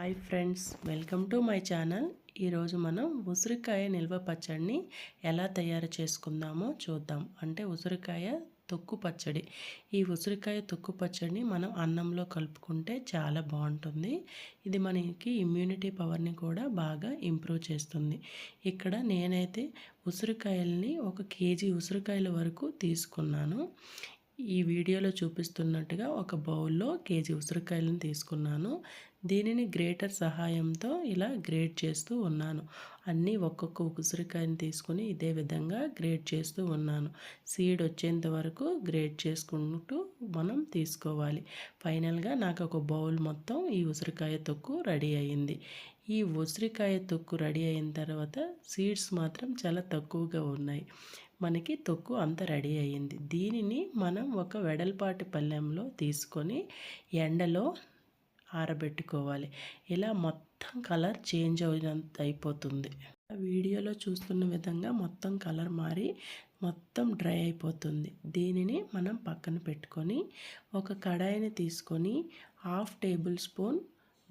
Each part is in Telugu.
Hi friends welcome to my channel. ఈరోజు మనం ఉసిరికాయ నిల్వ పచ్చడిని ఎలా తయారు చేసుకుందామో చూద్దాం. అంటే ఉసిరికాయ తొక్కు పచ్చడి. ఈ ఉసిరికాయ తొక్కు పచ్చడిని మనం అన్నంలో కలుపుకుంటే చాలా బాగుంటుంది. ఇది మనకి ఇమ్యూనిటీ పవర్ని కూడా బాగా ఇంప్రూవ్ చేస్తుంది. ఇక్కడ నేనైతే ఉసిరికాయల్ని ఒక కేజీ ఉసిరికాయల వరకు తీసుకున్నాను. ఈ వీడియోలో చూపిస్తున్నట్టుగా ఒక బౌల్లో కేజీ ఉసిరికాయలను తీసుకున్నాను. దీనిని గ్రేటర్ సహాయంతో ఇలా గ్రేట్ చేస్తూ ఉన్నాను. అన్నీ ఒక్కొక్క ఉసిరికాయని తీసుకుని ఇదే విధంగా గ్రేట్ చేస్తూ ఉన్నాను. సీడ్ వచ్చేంత వరకు గ్రేట్ చేసుకుంటూ మనం తీసుకోవాలి. ఫైనల్గా నాకు ఒక బౌల్ మొత్తం ఈ ఉసిరికాయ తొక్కు రెడీ అయింది. ఈ ఉసిరికాయ తొక్కు రెడీ అయిన తర్వాత సీడ్స్ మాత్రం చాలా తక్కువగా ఉన్నాయి. మనకి తొక్కు అంత రెడీ అయ్యింది. దీనిని మనం ఒక వెడల్పాటి పళ్ళెంలో తీసుకొని ఎండలో ఆరబెట్టుకోవాలి. ఇలా మొత్తం కలర్ చేంజ్ అయినంత అయిపోతుంది. వీడియోలో చూస్తున్న విధంగా మొత్తం కలర్ మారి మొత్తం డ్రై అయిపోతుంది. దీనిని మనం పక్కన పెట్టుకొని ఒక కడాయిని తీసుకొని హాఫ్ టేబుల్ స్పూన్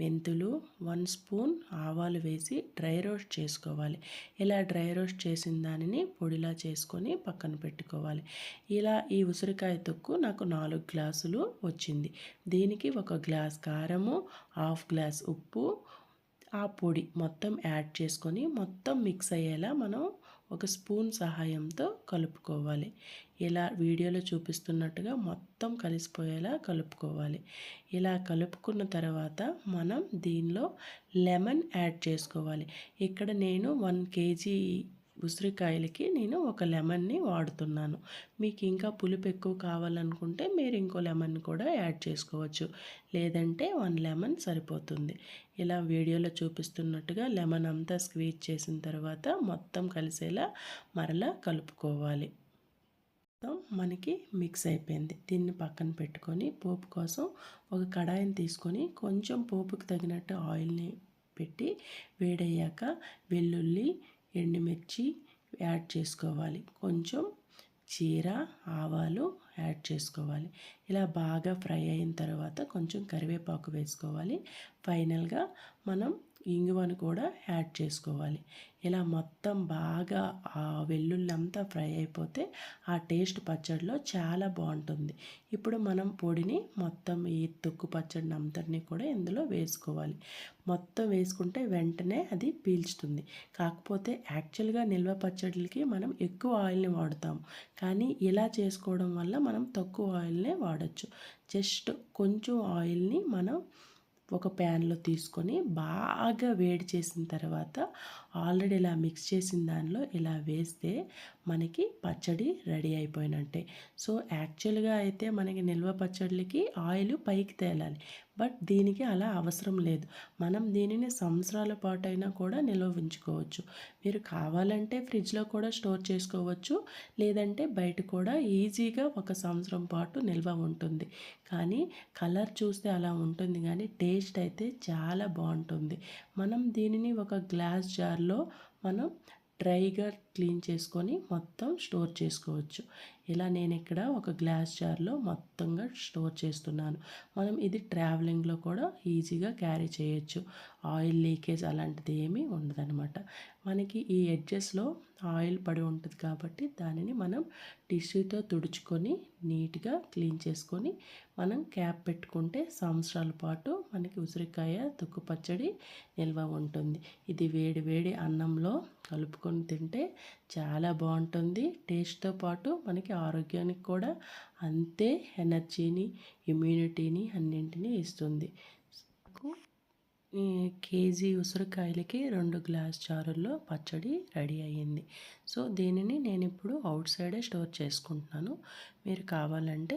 మెంతులు వన్ స్పూన్ ఆవాలు వేసి డ్రై రోస్ట్ చేసుకోవాలి. ఇలా డ్రై రోస్ట్ చేసిన దానిని పొడిలా చేసుకొని పక్కన పెట్టుకోవాలి. ఇలా ఈ ఉసిరికాయ తొక్కు నాకు నాలుగు గ్లాసులు వచ్చింది. దీనికి ఒక గ్లాస్ కారము హాఫ్ గ్లాస్ ఉప్పు ఆ పొడి మొత్తం యాడ్ చేసుకొని మొత్తం మిక్స్ అయ్యేలా మనం ఒక స్పూన్ సహాయంతో కలుపుకోవాలి. ఇలా వీడియోలో చూపిస్తున్నట్టుగా మొత్తం కలిసిపోయేలా కలుపుకోవాలి. ఇలా కలుపుకున్న తర్వాత మనం దీనిలో లెమన్ యాడ్ చేసుకోవాలి. ఇక్కడ నేను వన్ కేజీ ఉసిరికాయలకి నేను ఒక లెమన్ని వాడుతున్నాను. మీకు ఇంకా పులుపు ఎక్కువ కావాలనుకుంటే మీరు ఇంకో లెమన్ కూడా యాడ్ చేసుకోవచ్చు. లేదంటే వన్ లెమన్ సరిపోతుంది. ఇలా వీడియోలో చూపిస్తున్నట్టుగా లెమన్ అంతా స్క్వీజ్ చేసిన తర్వాత మొత్తం కలిసేలా మరలా కలుపుకోవాలి. మనకి మిక్స్ అయిపోయింది. దీన్ని పక్కన పెట్టుకొని పోపు కోసం ఒక కడాయిని తీసుకొని కొంచెం పోపుకి తగినట్టు ఆయిల్ని పెట్టి వేడయ్యాక వెల్లుల్లి ఎండుమిర్చి యాడ్ చేసుకోవాలి. కొంచెం చీర ఆవాలు యాడ్ చేసుకోవాలి. ఇలా బాగా ఫ్రై అయిన తర్వాత కొంచెం కరివేపాకు వేసుకోవాలి. ఫైనల్గా మనం ఇంగువను కూడా యాడ్ చేసుకోవాలి. ఇలా మొత్తం బాగా ఆ వెల్లుల్లంతా ఫ్రై అయిపోతే ఆ టేస్ట్ పచ్చడిలో చాలా బాగుంటుంది. ఇప్పుడు మనం పొడిని మొత్తం ఈ తొక్కు పచ్చడిని అంతటిని కూడా ఇందులో వేసుకోవాలి. మొత్తం వేసుకుంటే వెంటనే అది పీల్చుతుంది. కాకపోతే యాక్చువల్గా నిల్వ పచ్చడికి మనం ఎక్కువ ఆయిల్ని వాడుతాం. కానీ ఇలా చేసుకోవడం వల్ల మనం తక్కువ ఆయిల్నే వాడచ్చు. జస్ట్ కొంచెం ఆయిల్ని మనం ఒక ప్యాన్లో తీసుకొని బాగా వేడి చేసిన తర్వాత ఆల్రెడీ ఇలా మిక్స్ చేసిన దానిలో ఇలా వేస్తే మనకి పచ్చడి రెడీ అయిపోయినట్టే. సో యాక్చువల్గా అయితే మనకి నిల్వ పచ్చడికి ఆయిల్ పైకి తేలాలి. బట్ దీనికి అలా అవసరం లేదు. మనం దీనిని సంవత్సరాల పాటు అయినా కూడా నిల్వ ఉంచుకోవచ్చు. మీరు కావాలంటే ఫ్రిడ్జ్లో కూడా స్టోర్ చేసుకోవచ్చు. లేదంటే బయట కూడా ఈజీగా ఒక సంవత్సరం పాటు నిల్వ ఉంటుంది. కానీ కలర్ చూస్తే అలా ఉంటుంది. కానీ టేస్ట్ అయితే చాలా బాగుంటుంది. మనం దీనిని ఒక గ్లాస్ జార్ జార్లో మనం డ్రైగా క్లీన్ చేసుకొని మొత్తం స్టోర్ చేసుకోవచ్చు. ఇలా నేను ఇక్కడ ఒక గ్లాస్ జార్లో మొత్తంగా స్టోర్ చేస్తున్నాను. మనం ఇది ట్రావెలింగ్లో కూడా ఈజీగా క్యారీ చేయొచ్చు. ఆయిల్ లీకేజ్ అలాంటిది ఏమీ ఉండదనమాట మనకి ఈ ఎడ్జెస్లో ఆయిల్ పడి ఉంటుంది కాబట్టి దానిని మనం టిష్యూతో తుడుచుకొని నీట్గా క్లీన్ చేసుకొని మనం క్యాప్ పెట్టుకుంటే సంవత్సరాల పాటు మనకి ఉసిరికాయ తుక్కు పచ్చడి నిల్వ ఉంటుంది. ఇది వేడి వేడి అన్నంలో కలుపుకొని తింటే చాలా బాగుంటుంది. టేస్ట్తో పాటు మనకి ఆరోగ్యానికి కూడా అంతే ఎనర్జీని ఇమ్యూనిటీని అన్నింటినీ ఇస్తుంది. కేజీ ఉసిరికాయలకి రెండు గ్లాస్ చారుల్లో పచ్చడి రెడీ అయ్యింది. సో దీనిని నేను ఇప్పుడు అవుట్ సైడే స్టోర్ చేసుకుంటున్నాను. మీరు కావాలంటే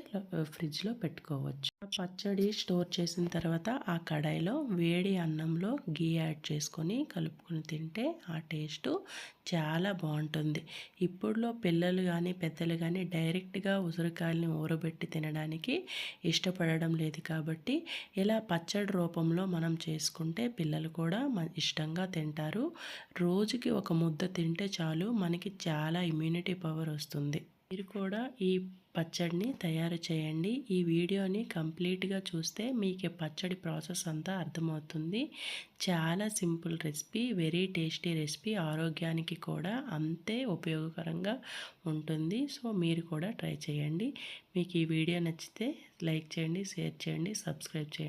ఫ్రిడ్జ్లో పెట్టుకోవచ్చు. పచ్చడి స్టోర్ చేసిన తర్వాత ఆ కడాయిలో వేడి అన్నంలో గీ యాడ్ చేసుకొని కలుపుకొని తింటే ఆ టేస్ట్ చాలా బాగుంటుంది. ఇప్పుడులో పిల్లలు కానీ పెద్దలు కానీ డైరెక్ట్గా ఉసిరికాయలని ఊరబెట్టి తినడానికి ఇష్టపడడం లేదు కాబట్టి ఇలా పచ్చడి రూపంలో మనం చేసుకుంటే పిల్లలు కూడా ఇష్టంగా తింటారు. రోజుకి ఒక ముద్ద తింటే చాలు మనకి మనకి చాలా ఇమ్యూనిటీ పవర్ వస్తుంది. మీరు కూడా ఈ పచ్చడిని తయారు చేయండి. ఈ వీడియోని కంప్లీట్గా చూస్తే మీకు పచ్చడి ప్రాసెస్ అంతా అర్థమవుతుంది. చాలా simple recipe very tasty recipe ఆరోగ్యానికి కూడా అంతే ఉపయోగకరంగా ఉంటుంది. సో మీరు కూడా ట్రై చేయండి. మీకు ఈ వీడియో నచ్చితే లైక్ చేయండి షేర్ చేయండి సబ్స్క్రైబ్ చేయండి.